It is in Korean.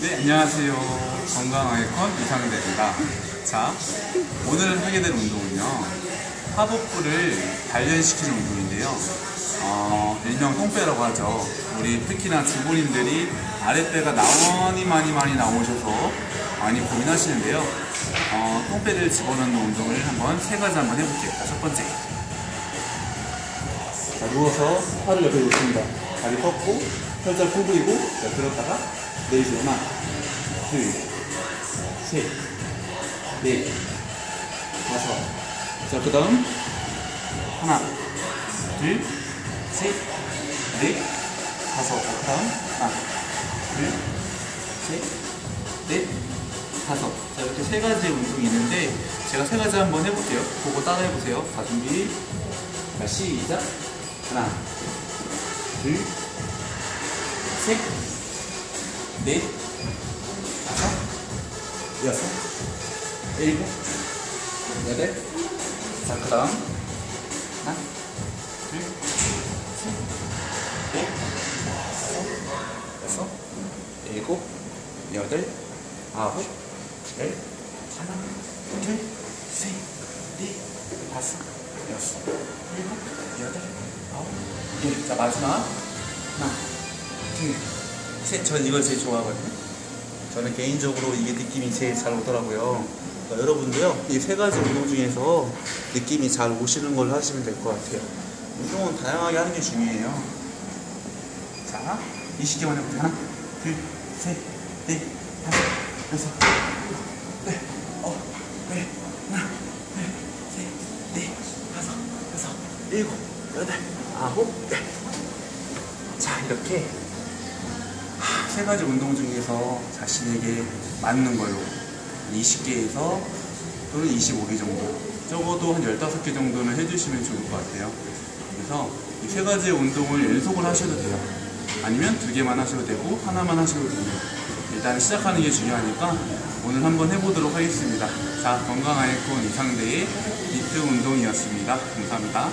네, 안녕하세요. 건강 아이콘 이상대입니다. 자, 오늘 하게 될 운동은요. 하복부를 단련시키는 운동인데요. 어, 일명 똥배라고 하죠. 우리 특히나 주부님들이 아랫배가 나원이 많이 많이 나오셔서 많이 고민하시는데요. 어, 똥배를 집어넣는 운동을 한번 세 가지 한번 해볼게요. 자, 첫 번째. 자, 누워서 팔을 옆에 놓습니다. 다리 뻗고, 살짝 구부리고, 자, 들었다가, 내쉬고, 하나, 둘, 셋, 넷, 다섯. 자, 그 다음, 하나, 둘, 셋, 넷, 다섯. 자, 그 다음, 하나, 둘, 셋, 넷, 다섯. 자, 이렇게 세 가지 운동이 있는데, 제가 세 가지 한번 해볼게요. 보고 따라 해보세요. 자, 준비. 자, 시작. 하나, 둘, 셋, 넷, 다섯, 여섯, 일곱, 여덟. 자, 그 다음. 하나, 둘, 셋, 넷, 다섯, 여섯, 일곱, 여덟, 아홉, 열, 하나, 둘, 셋, 넷, 다섯, 여섯, 일곱, 여덟, 아홉, 열. 자, 마지막. 하나, 둘, 셋. 전 이걸 제일 좋아하거든요. 저는 개인적으로 이게 느낌이 제일 잘 오더라고요. 그러니까 여러분도요, 이 세 가지 운동 중에서 느낌이 잘 오시는 걸로 하시면 될 것 같아요. 운동은 다양하게 하는 게 중요해요. 자, 20개만 해볼게요. 하나, 둘, 셋, 넷, 다섯, 여섯, 넷, 어, 네, 하나, 둘, 셋, 넷, 다섯, 여섯, 일곱, 여덟, 아홉, 열. 자, 이렇게 하, 세 가지 운동 중에서 자신에게 맞는 걸로 20개에서 또는 25개 정도 적어도 한 15개 정도는 해주시면 좋을 것 같아요. 그래서 이 세 가지 운동을 연속을 하셔도 돼요. 아니면 두 개만 하셔도 되고 하나만 하셔도 돼요. 일단 시작하는 게 중요하니까 오늘 한번 해보도록 하겠습니다. 자 건강 아이콘 이상대의 비트 운동이었습니다. 감사합니다